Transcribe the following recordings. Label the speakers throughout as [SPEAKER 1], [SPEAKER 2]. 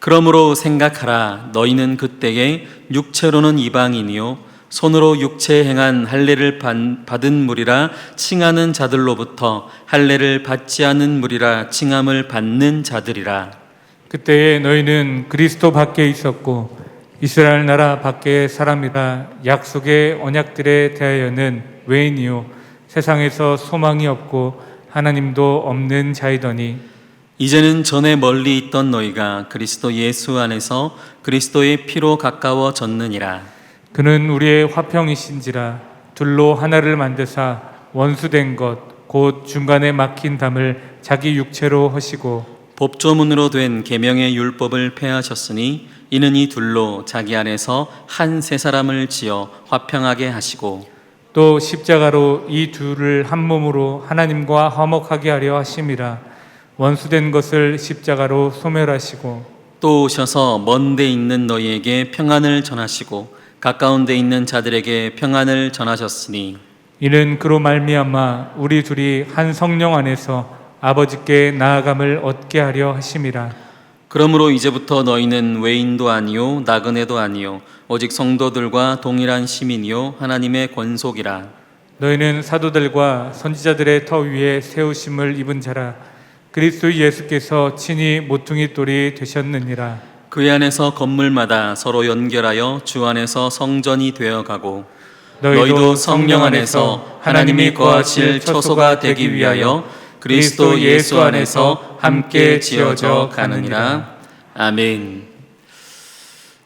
[SPEAKER 1] 그러므로 생각하라 너희는 그때에 육체로는 이방인이요 손으로 육체에 행한 할례를 받- 받은 무리라 칭하는 자들로부터 할례를 받지 않은 무리라 칭함을 받는 자들이라.
[SPEAKER 2] 그때에 너희는 그리스도 밖에 있었고 이스라엘 나라 밖의 사람이라 약속의 언약들에 대하여는 외인이요 세상에서 소망이 없고 하나님도 없는 자이더니
[SPEAKER 1] 이제는 전에 멀리 있던 너희가 그리스도 예수 안에서 그리스도의 피로 가까워졌느니라.
[SPEAKER 2] 그는 우리의 화평이신지라 둘로 하나를 만드사 원수된 것 곧 중간에 막힌 담을 자기 육체로 허시고
[SPEAKER 1] 법조문으로 된 계명의 율법을 폐하셨으니 이는 이 둘로 자기 안에서 한 세 사람을 지어 화평하게 하시고
[SPEAKER 2] 또 십자가로 이 둘을 한 몸으로 하나님과 화목하게 하려 하심이라 원수된 것을 십자가로 소멸하시고
[SPEAKER 1] 또 오셔서 먼 데 있는 너희에게 평안을 전하시고 가까운 데 있는 자들에게 평안을 전하셨으니
[SPEAKER 2] 이는 그로 말미암아 우리 둘이 한 성령 안에서 아버지께 나아감을 얻게 하려 하심이라.
[SPEAKER 1] 그러므로 이제부터 너희는 외인도 아니요 나그네도 아니요 오직 성도들과 동일한 시민이요 하나님의 권속이라.
[SPEAKER 2] 너희는 사도들과 선지자들의 터 위에 세우심을 입은 자라 그리스도 예수께서 친히 모퉁이 돌이 되셨느니라
[SPEAKER 1] 그 안에서 건물마다 서로 연결하여 주 안에서 성전이 되어가고 너희도 성령 안에서 하나님이 거하실 처소가 되기 위하여 그리스도 예수 안에서 함께 지어져 가느니라. 아멘.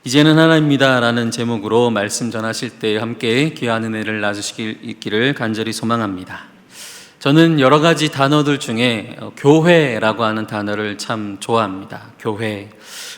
[SPEAKER 1] 이제는 하나입니다라는 제목으로 말씀 전하실 때 함께 귀한 은혜를 나주시기를 간절히 소망합니다. 저는 여러 가지 단어들 중에 어, 교회라고 하는 단어를 참 좋아합니다. 교회.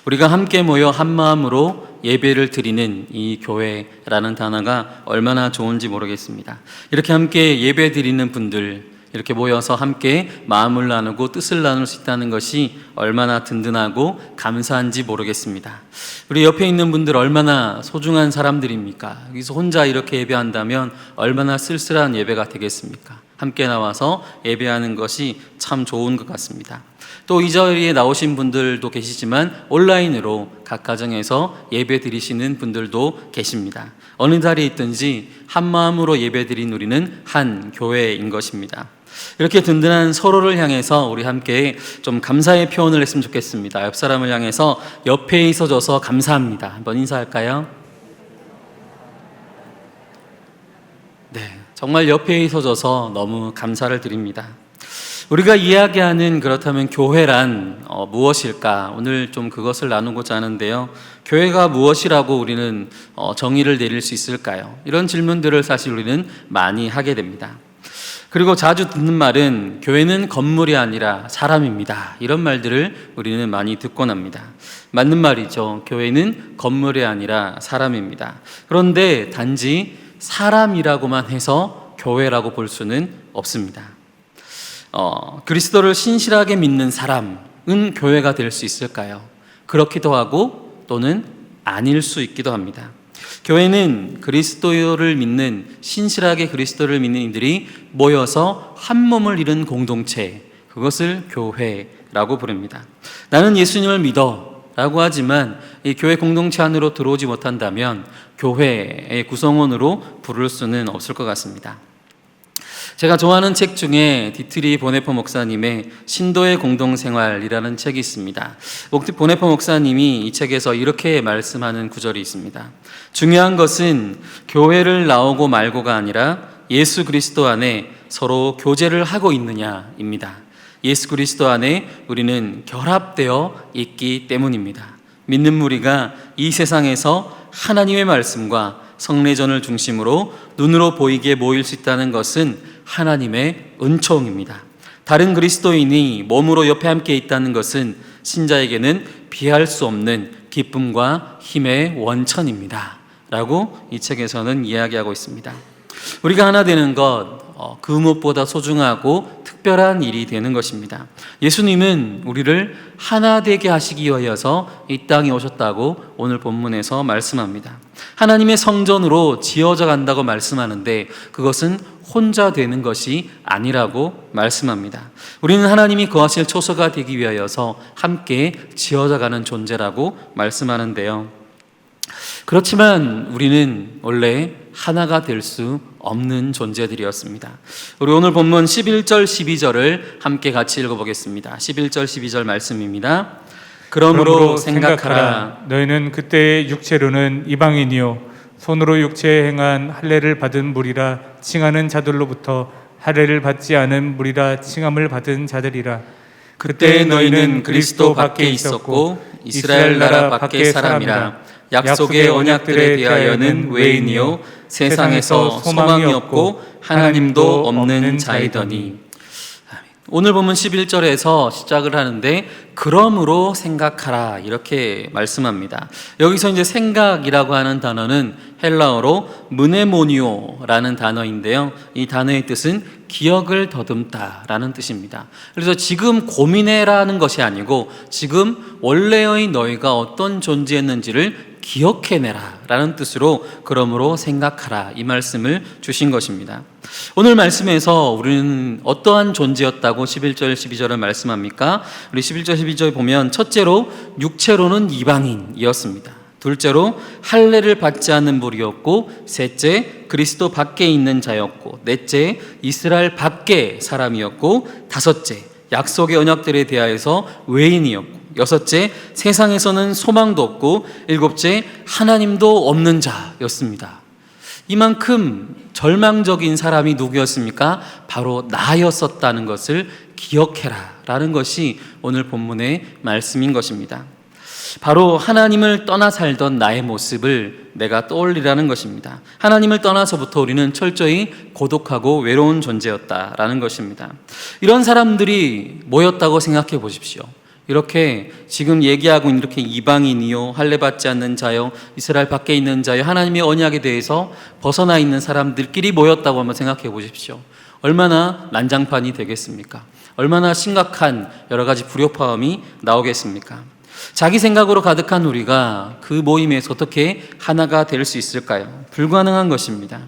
[SPEAKER 1] 우리가 함께 모여 한 마음으로 예배를 드리는 이 교회라는 단어가 얼마나 좋은지 모르겠습니다. 이렇게 함께 예배 드리는 분들, 이렇게 모여서 함께 마음을 나누고 뜻을 나눌 수 있다는 것이 얼마나 든든하고 감사한지 모르겠습니다. 우리 옆에 있는 분들 얼마나 소중한 사람들입니까? 여기서 혼자 이렇게 예배한다면 얼마나 쓸쓸한 예배가 되겠습니까? 함께 나와서 예배하는 것이 참 좋은 것 같습니다. 또 이 자리에 나오신 분들도 계시지만 온라인으로 각 가정에서 예배 드리시는 분들도 계십니다. 어느 자리에 있든지 한 마음으로 예배 드린 우리는 한 교회인 것입니다. 이렇게 든든한 서로를 향해서 우리 함께 좀 감사의 표현을 했으면 좋겠습니다. 옆 사람을 향해서 옆에 있어줘서 감사합니다. 한번 인사할까요? 네, 정말 옆에 있어줘서 너무 감사를 드립니다. 우리가 이야기하는 그렇다면 교회란 어, 무엇일까? 오늘 좀 그것을 나누고자 하는데요. 교회가 무엇이라고 우리는 어, 정의를 내릴 수 있을까요? 이런 질문들을 사실 우리는 많이 하게 됩니다. 그리고 자주 듣는 말은 교회는 건물이 아니라 사람입니다. 이런 말들을 우리는 많이 듣곤 합니다. 맞는 말이죠. 교회는 건물이 아니라 사람입니다. 그런데 단지 사람이라고만 해서 교회라고 볼 수는 없습니다. 어, 그리스도를 신실하게 믿는 사람은 교회가 될 수 있을까요? 그렇기도 하고 또는 아닐 수 있기도 합니다. 교회는 그리스도를 믿는 신실하게 그리스도를 믿는 이들이 모여서 한 몸을 이룬 공동체 그것을 교회라고 부릅니다. 나는 예수님을 믿어 라고 하지만 이 교회 공동체 안으로 들어오지 못한다면 교회의 구성원으로 부를 수는 없을 것 같습니다. 제가 좋아하는 책 중에 디트리 보네퍼 목사님의 신도의 공동생활이라는 책이 있습니다. 보네퍼 목사님이 이 책에서 이렇게 말씀하는 구절이 있습니다. 중요한 것은 교회를 나오고 말고가 아니라 예수 그리스도 안에 서로 교제를 하고 있느냐입니다. 예수 그리스도 안에 우리는 결합되어 있기 때문입니다. 믿는 무리가 이 세상에서 하나님의 말씀과 성례전을 중심으로 눈으로 보이게 모일 수 있다는 것은 하나님의 은총입니다. 다른 그리스도인이 몸으로 옆에 함께 있다는 것은 신자에게는 비할 수 없는 기쁨과 힘의 원천입니다. 라고 이 책에서는 이야기하고 있습니다. 우리가 하나 되는 것, 어, 그 무엇보다 소중하고 특별한 일이 되는 것입니다. 예수님은 우리를 하나 되게 하시기 위하여서 이 땅에 오셨다고 오늘 본문에서 말씀합니다. 하나님의 성전으로 지어져 간다고 말씀하는데 그것은 혼자 되는 것이 아니라고 말씀합니다. 우리는 하나님이 거하실 초소가 되기 위하여서 함께 지어져 가는 존재라고 말씀하는데요. 그렇지만 우리는 원래 하나가 될 수 없는 존재들이었습니다. 우리 오늘 본문 11절 12절을 함께 같이 읽어보겠습니다. 11절 12절 말씀입니다. 그러므로 생각하라.
[SPEAKER 2] 너희는 그때의 육체로는 이방인이요. 손으로 육체에 행한 할례를 받은 무리라 칭하는 자들로부터 할례를 받지 않은 무리라 칭함을 받은 자들이라.
[SPEAKER 1] 그때 너희는 그리스도 밖에 있었고 이스라엘 나라 밖의 사람이라. 약속의 언약들에 대하여는 외인이요 세상에서 소망이 없고 하나님도 없는 자이더니 오늘 보면 11절에서 시작을 하는데 그러므로 생각하라 이렇게 말씀합니다. 여기서 이제 생각이라고 하는 단어는 헬라어로 무네모니오라는 단어인데요. 이 단어의 뜻은 기억을 더듬다라는 뜻입니다. 그래서 지금 고민해라는 것이 아니고 지금 원래의 너희가 어떤 존재였는지를 기억해내라 라는 뜻으로 그러므로 생각하라 이 말씀을 주신 것입니다. 오늘 말씀에서 우리는 어떠한 존재였다고 11절 12절을 말씀합니까? 우리 11절 12절 보면 첫째로 육체로는 이방인이었습니다. 둘째로 할례를 받지 않는 무리였고 셋째 그리스도 밖에 있는 자였고 넷째 이스라엘 밖의 사람이었고 다섯째 약속의 언약들에 대하여서 외인이었고 여섯째 세상에서는 소망도 없고 일곱째 하나님도 없는 자였습니다. 이만큼 절망적인 사람이 누구였습니까? 바로 나였었다는 것을 기억해라 라는 것이 오늘 본문의 말씀인 것입니다. 바로 하나님을 떠나 살던 나의 모습을 내가 떠올리라는 것입니다. 하나님을 떠나서부터 우리는 철저히 고독하고 외로운 존재였다라는 것입니다. 이런 사람들이 모였다고 생각해 보십시오. 이렇게 지금 얘기하고 있는 이렇게 이방인이요 할례 받지 않는 자요 이스라엘 밖에 있는 자요 하나님의 언약에 대해서 벗어나 있는 사람들끼리 모였다고 한번 생각해 보십시오. 얼마나 난장판이 되겠습니까? 얼마나 심각한 여러 가지 불협화음이 나오겠습니까? 자기 생각으로 가득한 우리가 그 모임에서 어떻게 하나가 될 수 있을까요? 불가능한 것입니다.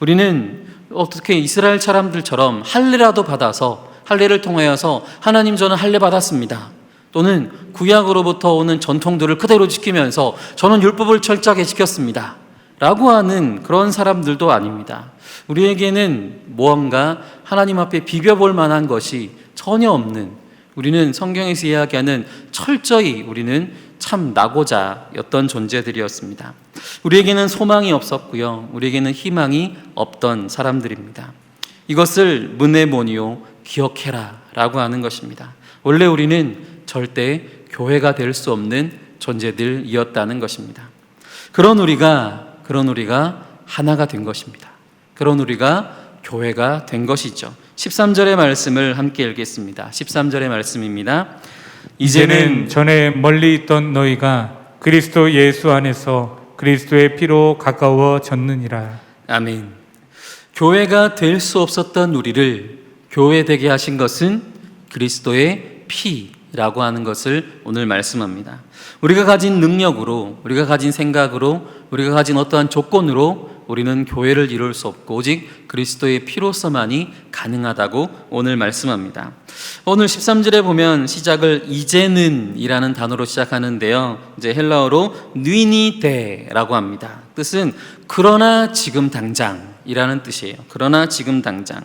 [SPEAKER 1] 우리는 어떻게 이스라엘 사람들처럼 할례라도 받아서 할례를 통하여서 하나님 저는 할례 받았습니다. 또는 구약으로부터 오는 전통들을 그대로 지키면서 저는 율법을 철저하게 지켰습니다. 라고 하는 그런 사람들도 아닙니다. 우리에게는 무언가 하나님 앞에 비벼볼 만한 것이 전혀 없는 우리는 성경에서 이야기하는 철저히 우리는 참 나고자였던 존재들이었습니다. 우리에게는 소망이 없었고요. 우리에게는 희망이 없던 사람들입니다. 이것을 문에모니오 기억해라 라고 하는 것입니다. 원래 우리는 절대 교회가 될 수 없는 존재들이었다는 것입니다. 그런 우리가, 그런 우리가 하나가 된 것입니다. 그런 우리가 교회가 된 것이죠. 13절의 말씀을 함께 읽겠습니다. 13절의 말씀입니다.
[SPEAKER 2] 이제는 전에 멀리 있던 너희가 그리스도 예수 안에서 그리스도의 피로 가까워졌느니라
[SPEAKER 1] 아멘. 교회가 될 수 없었던 우리를 교회 되게 하신 것은 그리스도의 피 라고 하는 것을 오늘 말씀합니다. 우리가 가진 능력으로, 우리가 가진 생각으로, 우리가 가진 어떠한 조건으로 우리는 교회를 이룰 수 없고 오직 그리스도의 피로서만이 가능하다고 오늘 말씀합니다. 오늘 13절에 보면 시작을 이제는이라는 단어로 시작하는데요. 이제 헬라어로 느니데라고 합니다. 뜻은 그러나 지금 당장이라는 뜻이에요. 그러나 지금 당장.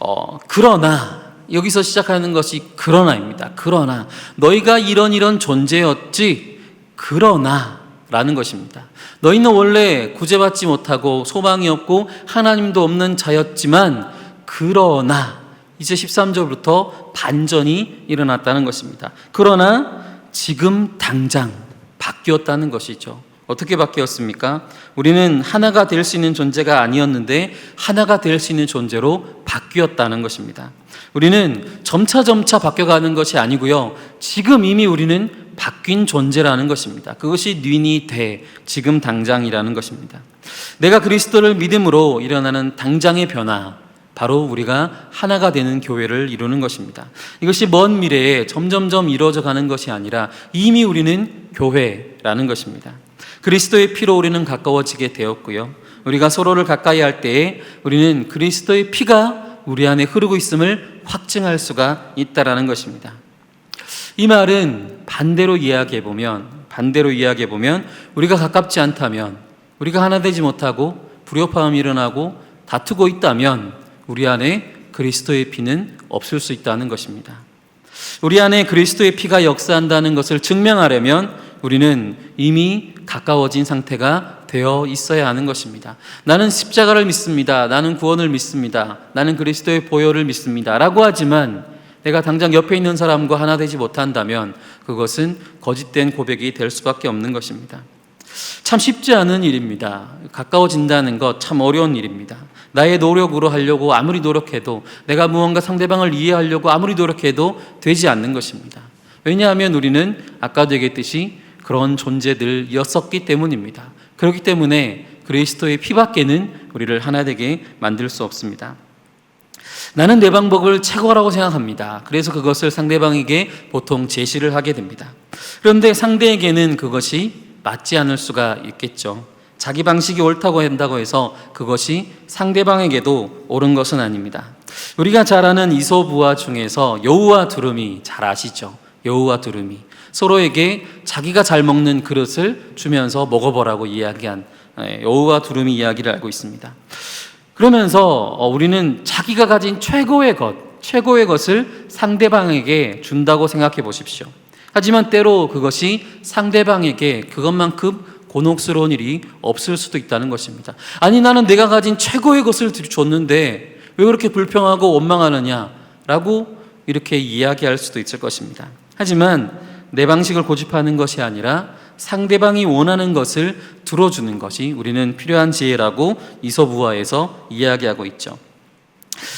[SPEAKER 1] 어, 그러나 여기서 시작하는 것이 그러나입니다. 그러나 너희가 이런 이런 존재였지. 그러나 라는 것입니다. 너희는 원래 구제받지 못하고 소망이 없고 하나님도 없는 자였지만 그러나 이제 13절부터 반전이 일어났다는 것입니다. 그러나 지금 당장 바뀌었다는 것이죠. 어떻게 바뀌었습니까? 우리는 하나가 될 수 있는 존재가 아니었는데 하나가 될 수 있는 존재로 바뀌었다는 것입니다. 우리는 점차 점차 바뀌어가는 것이 아니고요. 지금 이미 우리는 바뀐 존재라는 것입니다. 그것이 뉘니 대 지금 당장이라는 것입니다. 내가 그리스도를 믿음으로 일어나는 당장의 변화 바로 우리가 하나가 되는 교회를 이루는 것입니다. 이것이 먼 미래에 점점점 이루어져 가는 것이 아니라 이미 우리는 교회라는 것입니다. 그리스도의 피로 우리는 가까워지게 되었고요. 우리가 서로를 가까이 할 때에 우리는 그리스도의 피가 우리 안에 흐르고 있음을 확증할 수가 있다라는 것입니다. 이 말은 반대로 이야기해 보면 반대로 이야기해 보면 우리가 가깝지 않다면 우리가 하나 되지 못하고 불협화음이 일어나고 다투고 있다면 우리 안에 그리스도의 피는 없을 수 있다는 것입니다. 우리 안에 그리스도의 피가 역사한다는 것을 증명하려면 우리는 이미 가까워진 상태가 되어 있어야 하는 것입니다. 나는 십자가를 믿습니다. 나는 구원을 믿습니다. 나는 그리스도의 보혈을 믿습니다. 라고 하지만 내가 당장 옆에 있는 사람과 하나 되지 못한다면 그것은 거짓된 고백이 될 수밖에 없는 것입니다. 참 쉽지 않은 일입니다. 가까워진다는 것 참 어려운 일입니다. 나의 노력으로 하려고 아무리 노력해도 내가 무언가 상대방을 이해하려고 아무리 노력해도 되지 않는 것입니다. 왜냐하면 우리는 아까도 얘기했듯이 그런 존재들이었었기 때문입니다. 그렇기 때문에 그리스도의 피밖에는 우리를 하나 되게 만들 수 없습니다. 나는 내 방법을 최고라고 생각합니다. 그래서 그것을 상대방에게 보통 제시를 하게 됩니다. 그런데 상대에게는 그것이 맞지 않을 수가 있겠죠. 자기 방식이 옳다고 한다고 해서 그것이 상대방에게도 옳은 것은 아닙니다. 우리가 잘 아는 이소부화 중에서 여우와 두루미 잘 아시죠? 여우와 두루미 서로에게 자기가 잘 먹는 그릇을 주면서 먹어보라고 이야기한 예, 여우와 두루미 이야기를 알고 있습니다. 그러면서 어, 우리는 자기가 가진 최고의 것, 최고의 것을 상대방에게 준다고 생각해 보십시오. 하지만 때로 그것이 상대방에게 그것만큼 곤혹스러운 일이 없을 수도 있다는 것입니다. 아니, 나는 내가 가진 최고의 것을 줬는데 왜 그렇게 불평하고 원망하느냐? 라고 이렇게 이야기할 수도 있을 것입니다. 하지만 내 방식을 고집하는 것이 아니라 상대방이 원하는 것을 들어주는 것이 우리는 필요한 지혜라고 이서부화에서 이야기하고 있죠.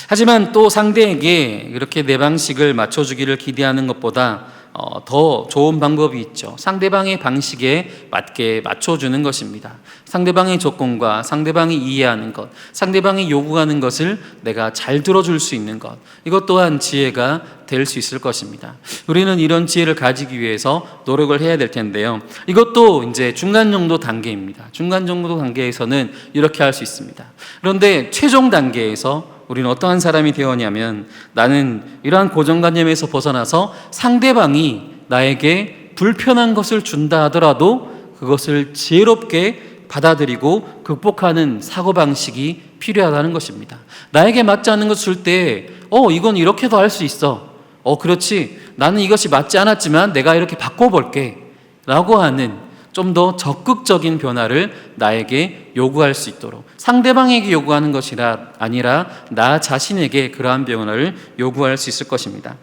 [SPEAKER 1] 하지만 또 상대에게 이렇게 내 방식을 맞춰주기를 기대하는 것보다 어, 더 좋은 방법이 있죠. 상대방의 방식에 맞게 맞춰주는 것입니다. 상대방의 조건과 상대방이 이해하는 것, 상대방이 요구하는 것을 내가 잘 들어줄 수 있는 것, 이것 또한 지혜가 될 수 있을 것입니다. 우리는 이런 지혜를 가지기 위해서 노력을 해야 될 텐데요. 이것도 이제 중간 정도 단계입니다. 중간 정도 단계에서는 이렇게 할 수 있습니다. 그런데 최종 단계에서 우리는 어떠한 사람이 되었냐면 나는 이러한 고정관념에서 벗어나서 상대방이 나에게 불편한 것을 준다 하더라도 그것을 지혜롭게 받아들이고 극복하는 사고방식이 필요하다는 것입니다. 나에게 맞지 않는 것을 줄 때, 어, 이건 이렇게도 할 수 있어. 어, 그렇지. 나는 이것이 맞지 않았지만 내가 이렇게 바꿔볼게. 라고 하는 좀 더 적극적인 변화를 나에게 요구할 수 있도록 상대방에게 요구하는 것이 아니라 나 자신에게 그러한 변화를 요구할 수 있을 것입니다.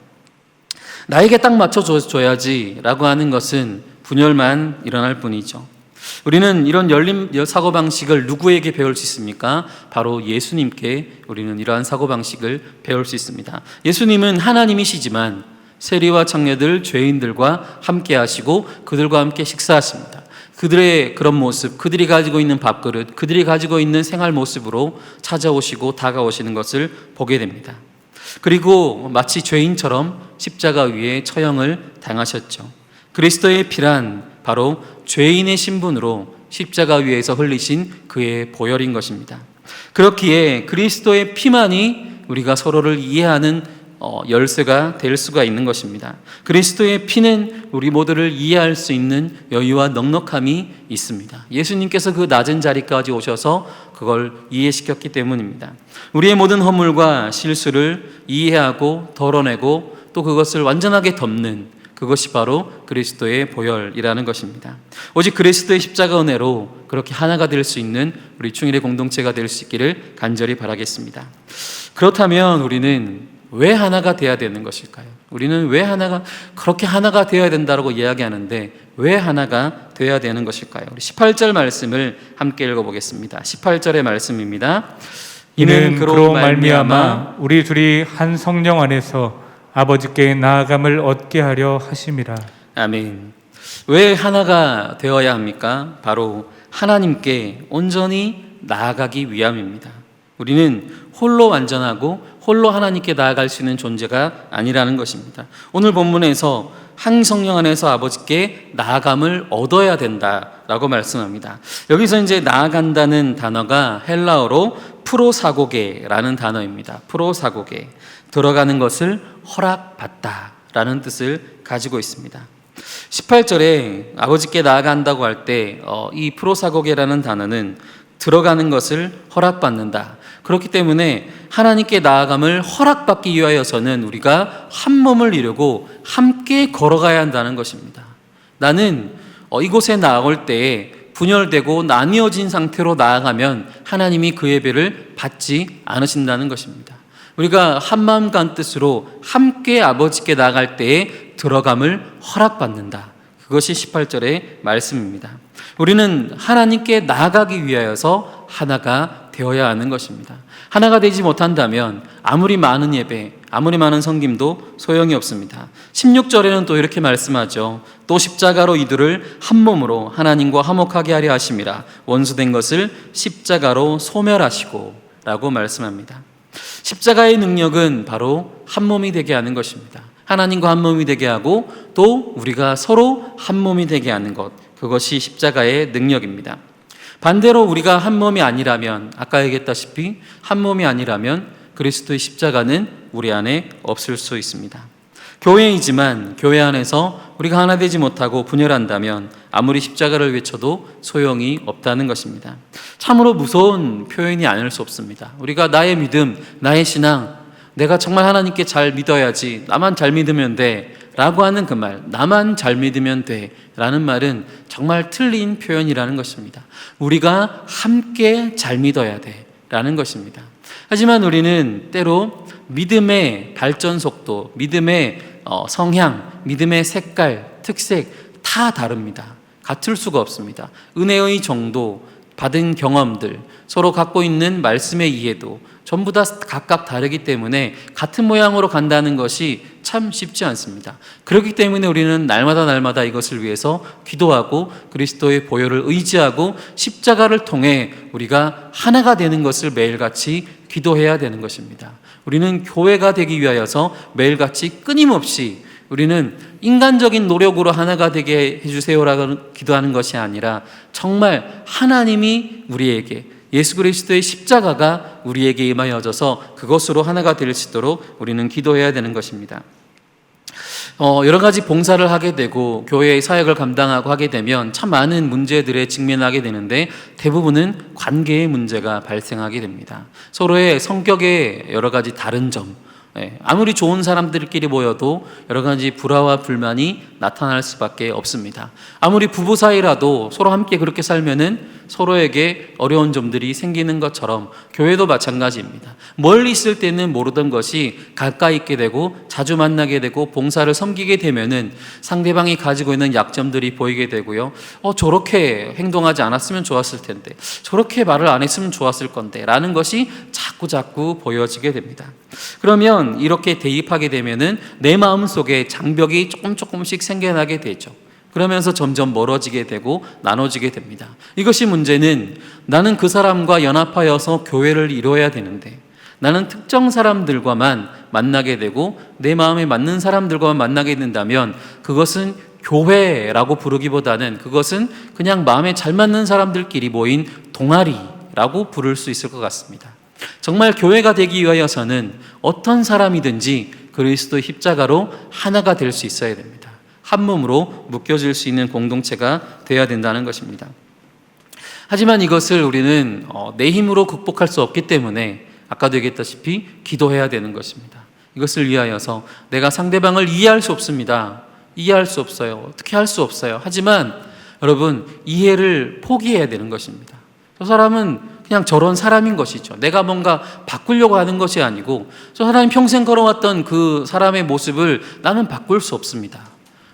[SPEAKER 1] 나에게 딱 맞춰줘야지라고 하는 것은 분열만 일어날 뿐이죠. 우리는 이런 열린 사고방식을 누구에게 배울 수 있습니까? 바로 예수님께 우리는 이러한 사고방식을 배울 수 있습니다. 예수님은 하나님이시지만 세리와 창녀들, 죄인들과 함께 하시고 그들과 함께 식사하십니다. 그들의 그런 모습, 그들이 가지고 있는 밥그릇, 그들이 가지고 있는 생활 모습으로 찾아오시고 다가오시는 것을 보게 됩니다. 그리고 마치 죄인처럼 십자가 위에 처형을 당하셨죠. 그리스도의 피란 바로 죄인의 신분으로 십자가 위에서 흘리신 그의 보혈인 것입니다. 그렇기에 그리스도의 피만이 우리가 서로를 이해하는 어, 열쇠가 될 수가 있는 것입니다. 그리스도의 피는 우리 모두를 이해할 수 있는 여유와 넉넉함이 있습니다. 예수님께서 그 낮은 자리까지 오셔서 그걸 이해시켰기 때문입니다. 우리의 모든 허물과 실수를 이해하고 덜어내고 또 그것을 완전하게 덮는 그것이 바로 그리스도의 보혈이라는 것입니다. 오직 그리스도의 십자가 은혜로 그렇게 하나가 될 수 있는 우리 충일의 공동체가 될 수 있기를 간절히 바라겠습니다. 그렇다면 우리는 왜 하나가 돼야 되는 것일까요? 우리는 왜 하나가 그렇게 하나가 되어야 된다고 이야기하는데 왜 하나가 되어야 되는 것일까요? 우리 18절 말씀을 함께 읽어 보겠습니다. 18절의 말씀입니다.
[SPEAKER 2] 이는 그로 말미암아 우리 둘이 한 성령 안에서 아버지께 나아감을 얻게 하려 하심이라.
[SPEAKER 1] 아멘. 왜 하나가 되어야 합니까? 바로 하나님께 온전히 나아가기 위함입니다. 우리는 홀로 완전하고 홀로 하나님께 나아갈 수 있는 존재가 아니라는 것입니다. 오늘 본문에서 항성령 안에서 아버지께 나아감을 얻어야 된다라고 말씀합니다. 여기서 이제 나아간다는 단어가 헬라어로 프로사고게라는 단어입니다. 프로사고게 들어가는 것을 허락받다라는 뜻을 가지고 있습니다. 18절에 아버지께 나아간다고 할 때 이 프로사고게라는 단어는 들어가는 것을 허락받는다. 그렇기 때문에 하나님께 나아감을 허락받기 위하여서는 우리가 한 몸을 이루고 함께 걸어가야 한다는 것입니다. 나는 어, 이곳에 나아올 때에 분열되고 나뉘어진 상태로 나아가면 하나님이 그 예배를 받지 않으신다는 것입니다. 우리가 한 마음과 한 뜻으로 함께 아버지께 나아갈 때에 들어감을 허락받는다. 그것이 18절의 말씀입니다. 우리는 하나님께 나아가기 위하여서 하나가 되어야 하는 것입니다. 하나가 되지 못한다면 아무리 많은 예배, 아무리 많은 성김도 소용이 없습니다. 16절에는 또 이렇게 말씀하죠. 또 십자가로 이들을 한 몸으로 하나님과 화목하게 하려 하심이라 원수된 것을 십자가로 소멸하시고 라고 말씀합니다. 십자가의 능력은 바로 한 몸이 되게 하는 것입니다. 하나님과 한 몸이 되게 하고 또 우리가 서로 한 몸이 되게 하는 것. 그것이 십자가의 능력입니다. 반대로 우리가 한 몸이 아니라면 아까 얘기했다시피 한 몸이 아니라면 그리스도의 십자가는 우리 안에 없을 수 있습니다. 교회이지만 교회 안에서 우리가 하나 되지 못하고 분열한다면 아무리 십자가를 외쳐도 소용이 없다는 것입니다. 참으로 무서운 표현이 아닐 수 없습니다. 우리가 나의 믿음, 나의 신앙, 내가 정말 하나님께 잘 믿어야지, 나만 잘 믿으면 돼. 라고 하는 그 말, 나만 잘 믿으면 돼. 라는 말은 정말 틀린 표현이라는 것입니다. 우리가 함께 잘 믿어야 돼. 라는 것입니다. 하지만 우리는 때로 믿음의 발전 속도, 믿음의 어, 성향, 믿음의 색깔, 특색 다 다릅니다. 같을 수가 없습니다. 은혜의 정도, 받은 경험들, 서로 갖고 있는 말씀의 이해도 전부 다 각각 다르기 때문에 같은 모양으로 간다는 것이 참 쉽지 않습니다. 그렇기 때문에 우리는 날마다 날마다 이것을 위해서 기도하고 그리스도의 보혈을 의지하고 십자가를 통해 우리가 하나가 되는 것을 매일같이 기도해야 되는 것입니다. 우리는 교회가 되기 위하여서 매일같이 끊임없이 우리는 인간적인 노력으로 하나가 되게 해주세요라고 기도하는 것이 아니라 정말 하나님이 우리에게 예수 그리스도의 십자가가 우리에게 임하여져서 그것으로 하나가 될 수 있도록 우리는 기도해야 되는 것입니다. 어, 여러 가지 봉사를 하게 되고 교회의 사역을 감당하고 하게 되면 참 많은 문제들에 직면하게 되는데 대부분은 관계의 문제가 발생하게 됩니다. 서로의 성격의 여러 가지 다른 점, 예, 아무리 좋은 사람들끼리 모여도 여러 가지 불화와 불만이 나타날 수밖에 없습니다. 아무리 부부 사이라도 서로 함께 그렇게 살면은 서로에게 어려운 점들이 생기는 것처럼 교회도 마찬가지입니다. 멀리 있을 때는 모르던 것이 가까이 있게 되고 자주 만나게 되고 봉사를 섬기게 되면은 상대방이 가지고 있는 약점들이 보이게 되고요. 어, 저렇게 행동하지 않았으면 좋았을 텐데, 저렇게 말을 안 했으면 좋았을 건데, 라는 것이 자꾸 자꾸 보여지게 됩니다. 그러면 이렇게 대입하게 되면은 내 마음 속에 장벽이 조금 조금씩 생겨나게 되죠. 그러면서 점점 멀어지게 되고 나눠지게 됩니다. 이것이 문제는 나는 그 사람과 연합하여서 교회를 이루어야 되는데 나는 특정 사람들과만 만나게 되고 내 마음에 맞는 사람들과만 만나게 된다면 그것은 교회라고 부르기보다는 그것은 그냥 마음에 잘 맞는 사람들끼리 모인 동아리라고 부를 수 있을 것 같습니다. 정말 교회가 되기 위하여서는 어떤 사람이든지 그리스도의 십자가로 하나가 될 수 있어야 됩니다. 한 몸으로 묶여질 수 있는 공동체가 되어야 된다는 것입니다. 하지만 이것을 우리는 어, 내 힘으로 극복할 수 없기 때문에 아까도 얘기했다시피 기도해야 되는 것입니다. 이것을 위하여서 내가 상대방을 이해할 수 없습니다. 이해할 수 없어요. 어떻게 할 수 없어요. 하지만 여러분 이해를 포기해야 되는 것입니다. 저 사람은 그냥 저런 사람인 것이죠. 내가 뭔가 바꾸려고 하는 것이 아니고 저 사람이 평생 걸어왔던 그 사람의 모습을 나는 바꿀 수 없습니다.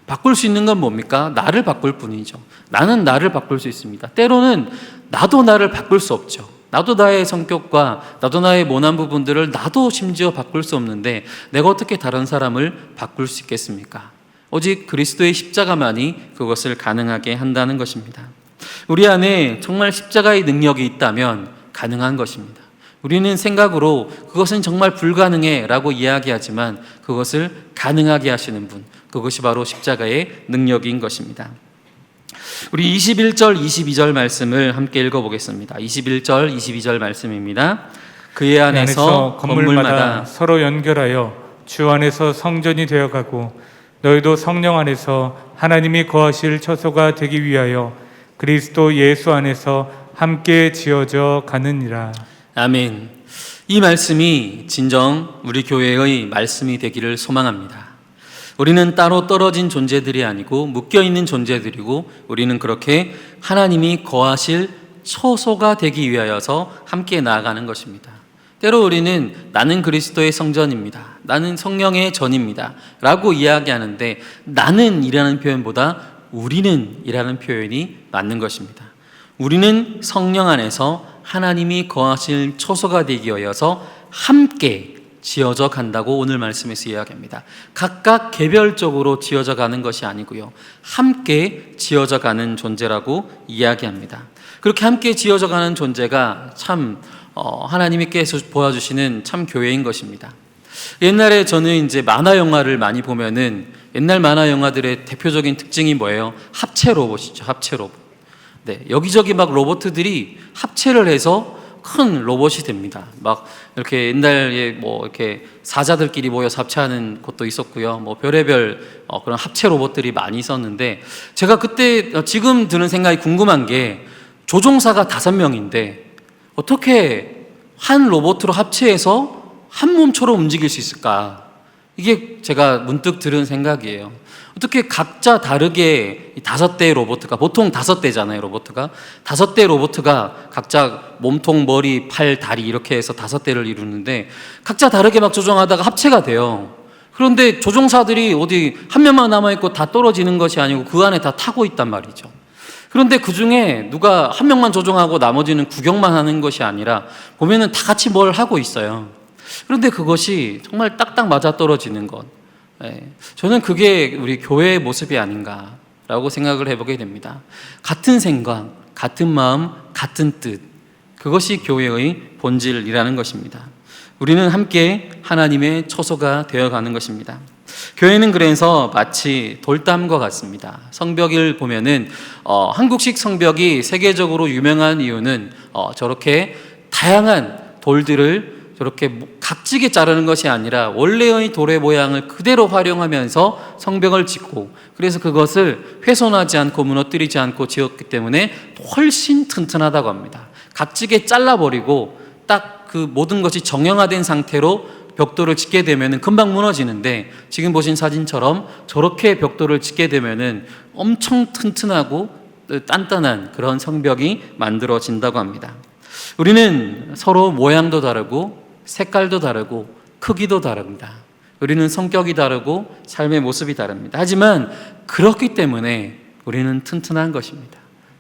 [SPEAKER 1] 바꿀 수 있는 건 뭡니까? 나를 바꿀 뿐이죠. 나는 나를 바꿀 수 있습니다. 때로는 나도 나를 바꿀 수 없죠. 나도 나의 성격과 나도 나의 모난 부분들을 나도 심지어 바꿀 수 없는데 내가 어떻게 다른 사람을 바꿀 수 있겠습니까? 오직 그리스도의 십자가만이 그것을 가능하게 한다는 것입니다. 우리 안에 정말 십자가의 능력이 있다면 가능한 것입니다. 우리는 생각으로 그것은 정말 불가능해 라고 이야기하지만 그것을 가능하게 하시는 분, 그것이 바로 십자가의 능력인 것입니다. 우리 21절, 22절 말씀을 함께 읽어보겠습니다. 21절, 22절 말씀입니다. 그의 안에서 건물마다
[SPEAKER 2] 서로 연결하여 주 안에서 성전이 되어가고 너희도 성령 안에서 하나님이 거하실 처소가 되기 위하여 그리스도 예수 안에서 함께 지어져 가느니라.
[SPEAKER 1] 아멘. 이 말씀이 진정 우리 교회의 말씀이 되기를 소망합니다. 우리는 따로 떨어진 존재들이 아니고 묶여 있는 존재들이고 우리는 그렇게 하나님이 거하실 처소가 되기 위하여서 함께 나아가는 것입니다. 때로 우리는 나는 그리스도의 성전입니다. 나는 성령의 전입니다. 라고 이야기하는데 나는 이라는 표현보다 우리는 이라는 표현이 맞는 것입니다. 우리는 성령 안에서 하나님이 거하실 처소가 되기 위하여서 함께 지어져 간다고 오늘 말씀에서 이야기합니다. 각각 개별적으로 지어져 가는 것이 아니고요. 함께 지어져 가는 존재라고 이야기합니다. 그렇게 함께 지어져 가는 존재가 참 어, 하나님께서 보여주시는 참 교회인 것입니다. 옛날에 저는 이제 만화 영화를 많이 보면은 옛날 만화 영화들의 대표적인 특징이 뭐예요? 합체 로봇이죠. 합체 로봇. 네, 여기저기 막 로봇들이 합체를 해서 큰 로봇이 됩니다. 막 이렇게 옛날에 뭐 이렇게 사자들끼리 모여서 합체하는 곳도 있었고요. 뭐 별의별 어, 그런 합체 로봇들이 많이 있었는데 제가 그때 어, 지금 드는 생각이 궁금한 게 조종사가 다섯 명인데 어떻게 한 로봇으로 합체해서 한 몸처럼 움직일 수 있을까? 이게 제가 문득 들은 생각이에요. 어떻게 각자 다르게 이 다섯 대의 로봇가 보통 다섯 대잖아요, 로봇가 다섯 대 로봇가 각자 몸통, 머리, 팔, 다리 이렇게 해서 다섯 대를 이루는데 각자 다르게 막 조종하다가 합체가 돼요. 그런데 조종사들이 어디 한 명만 남아 있고 다 떨어지는 것이 아니고 그 안에 다 타고 있단 말이죠. 그런데 그 중에 누가 한 명만 조종하고 나머지는 구경만 하는 것이 아니라 보면은 다 같이 뭘 하고 있어요. 그런데 그것이 정말 딱딱 맞아 떨어지는 것. 예, 저는 그게 우리 교회의 모습이 아닌가라고 생각을 해보게 됩니다. 같은 생각, 같은 마음, 같은 뜻. 그것이 교회의 본질이라는 것입니다. 우리는 함께 하나님의 처소가 되어가는 것입니다. 교회는 그래서 마치 돌담과 같습니다. 성벽을 보면은 어, 한국식 성벽이 세계적으로 유명한 이유는 어, 저렇게 다양한 돌들을 저렇게 각지게 자르는 것이 아니라 원래의 돌의 모양을 그대로 활용하면서 성벽을 짓고 그래서 그것을 훼손하지 않고 무너뜨리지 않고 지었기 때문에 훨씬 튼튼하다고 합니다. 각지게 잘라버리고 딱 그 모든 것이 정형화된 상태로 벽돌을 짓게 되면은 금방 무너지는데 지금 보신 사진처럼 저렇게 벽돌을 짓게 되면은 엄청 튼튼하고 단단한 그런 성벽이 만들어진다고 합니다. 우리는 서로 모양도 다르고 색깔도 다르고 크기도 다릅니다. 우리는 성격이 다르고 삶의 모습이 다릅니다. 하지만 그렇기 때문에 우리는 튼튼한 것입니다.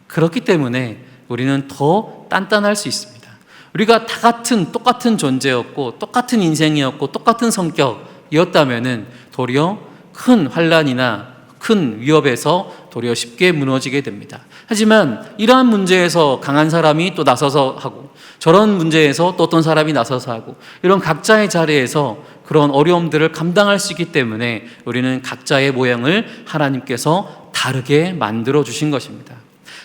[SPEAKER 1] 그렇기 때문에 우리는 더 단단할 수 있습니다. 우리가 다 같은 똑같은 존재였고 똑같은 인생이었고 똑같은 성격이었다면은 도리어 큰 환란이나 큰 위협에서 도리어 쉽게 무너지게 됩니다. 하지만 이러한 문제에서 강한 사람이 또 나서서 하고 저런 문제에서 또 어떤 사람이 나서서 하고 이런 각자의 자리에서 그런 어려움들을 감당할 수 있기 때문에 우리는 각자의 모양을 하나님께서 다르게 만들어 주신 것입니다.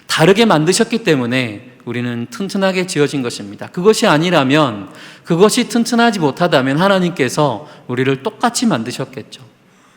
[SPEAKER 1] 다르게 만드셨기 때문에 우리는 튼튼하게 지어진 것입니다. 그것이 아니라면 그것이 튼튼하지 못하다면 하나님께서 우리를 똑같이 만드셨겠죠.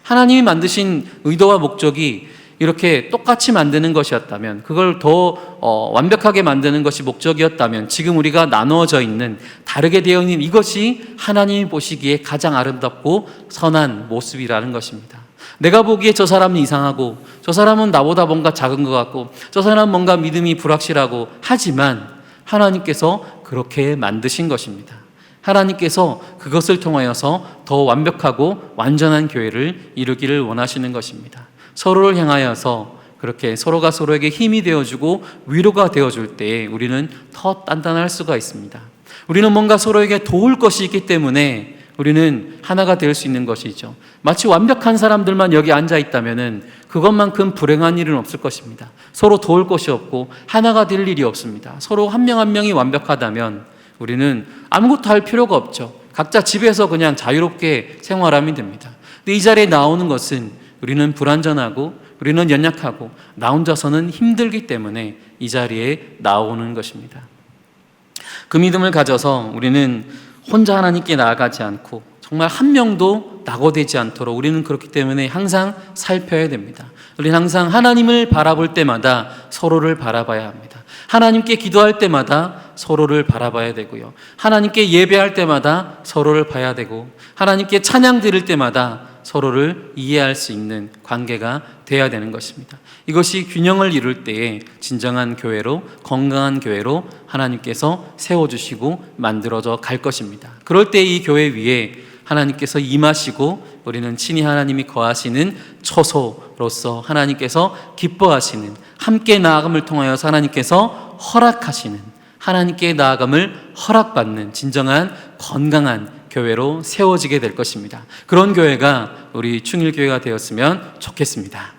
[SPEAKER 1] 하나님이 만드신 의도와 목적이 이렇게 똑같이 만드는 것이었다면, 그걸 더 어, 완벽하게 만드는 것이 목적이었다면, 지금 우리가 나누어져 있는, 다르게 되어 있는 이것이 하나님이 보시기에 가장 아름답고 선한 모습이라는 것입니다. 내가 보기에 저 사람은 이상하고, 저 사람은 나보다 뭔가 작은 것 같고, 저 사람은 뭔가 믿음이 불확실하고, 하지만 하나님께서 그렇게 만드신 것입니다. 하나님께서 그것을 통하여서 더 완벽하고 완전한 교회를 이루기를 원하시는 것입니다. 서로를 향하여서 그렇게 서로가 서로에게 힘이 되어주고 위로가 되어줄 때 우리는 더 단단할 수가 있습니다. 우리는 뭔가 서로에게 도울 것이 있기 때문에 우리는 하나가 될 수 있는 것이죠. 마치 완벽한 사람들만 여기 앉아 있다면은 그것만큼 불행한 일은 없을 것입니다. 서로 도울 것이 없고 하나가 될 일이 없습니다. 서로 한 명한 명이 완벽하다면 우리는 아무것도 할 필요가 없죠. 각자 집에서 그냥 자유롭게 생활하면 됩니다. 근데 이 자리에 나오는 것은 우리는 불완전하고 우리는 연약하고 나 혼자서는 힘들기 때문에 이 자리에 나오는 것입니다. 그 믿음을 가져서 우리는 혼자 하나님께 나아가지 않고 정말 한 명도 낙오되지 않도록 우리는 그렇기 때문에 항상 살펴야 됩니다. 우리는 항상 하나님을 바라볼 때마다 서로를 바라봐야 합니다. 하나님께 기도할 때마다 서로를 바라봐야 되고요. 하나님께 예배할 때마다 서로를 봐야 되고 하나님께 찬양 드릴 때마다 서로를 이해할 수 있는 관계가 돼야 되는 것입니다. 이것이 균형을 이룰 때에 진정한 교회로 건강한 교회로 하나님께서 세워 주시고 만들어져 갈 것입니다. 그럴 때 이 교회 위에 하나님께서 임하시고 우리는 친히 하나님이 거하시는 처소로서 하나님께서 기뻐하시는 함께 나아감을 통하여서 하나님께서 허락하시는 하나님께 나아감을 허락받는 진정한 건강한 교회로 세워지게 될 것입니다. 그런 교회가 우리 충일교회가 되었으면 좋겠습니다.